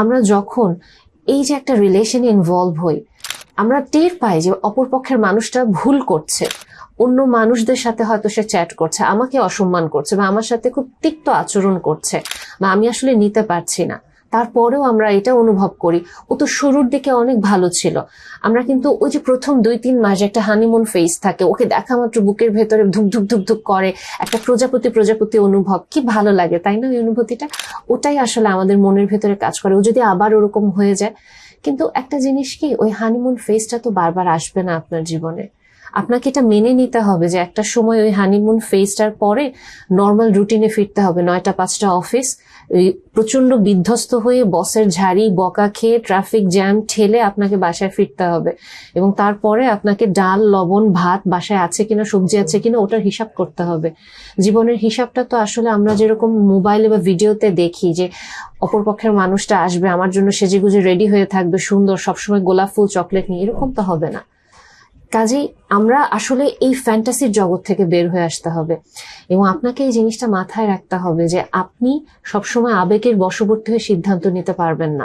আমরা যখন এই যে একটা রিলেশনে ইনভলভ হই, আমরা টের পাই যে অপর পক্ষের মানুষটা ভুল করছে। অন্য মানুষদের সাথে হয়তো সে চ্যাট করছে, আমাকে অসম্মান করছে বা আমার সাথে খুব তিক্ত আচরণ করছে বা আমি আসলে নিতে পারছি না। তারপরেও আমরা এটা অনুভব করি। ও তো শুরুর দিকে অনেক ভালো ছিল। আমরা কিন্তু ওই যে প্রথম দুই তিন মাস একটা হানিমুন ফেস থাকে, ওকে দেখা মাত্র বুকের ভেতরে ধুক ধুক ধুক ধুক করে, একটা প্রজাপতি প্রজাপতি অনুভব। কি ভালো লাগে, তাই না ওই অনুভূতিটা? ওটাই আসলে আমাদের মনের ভেতরে কাজ করে। ও যদি আবার ওরকম হয়ে যায়। কিন্তু একটা জিনিস কি, ওই হানিমুন ফেসটা তো বারবার আসবে না আপনার জীবনে। আপনাকে এটা মেনে নিতে হবে যে একটা সময় ওই হানিমুন ফেজটার পরে নর্মাল রুটিনে ফিরতে হবে। নয়টা, পাঁচটা অফিস ওই প্রচণ্ড বিধ্বস্ত হয়ে বসের ঝাড়ি, বকা খেয়ে ট্রাফিক জ্যাম ঠেলে আপনাকে বাসায় ফিরতে হবে। এবং তারপরে আপনাকে ডাল, লবণ, ভাত বাসায় আছে কিনা, সবজি আছে কিনা, ওটার হিসাব করতে হবে। জীবনের হিসাবটা তো আসলে আমরা যেরকম মোবাইলে বা ভিডিওতে দেখি যে অপরপক্ষের মানুষটা আসবে, আমার জন্য সেজেগুজে রেডি হয়ে থাকবে, সুন্দর, সবসময় গোলাপ ফুল চকলেট নিয়ে, এরকম তো হবে না। কাজেই আমরা আসলে এই ফ্যান্টাসির জগৎ থেকে বের হয়ে আসতে হবে। এবং আপনাকে এই জিনিসটা মাথায় রাখতে হবে যে আপনি সবসময় আবেগের বশবর্তী হয়ে সিদ্ধান্ত নিতে পারবেন না।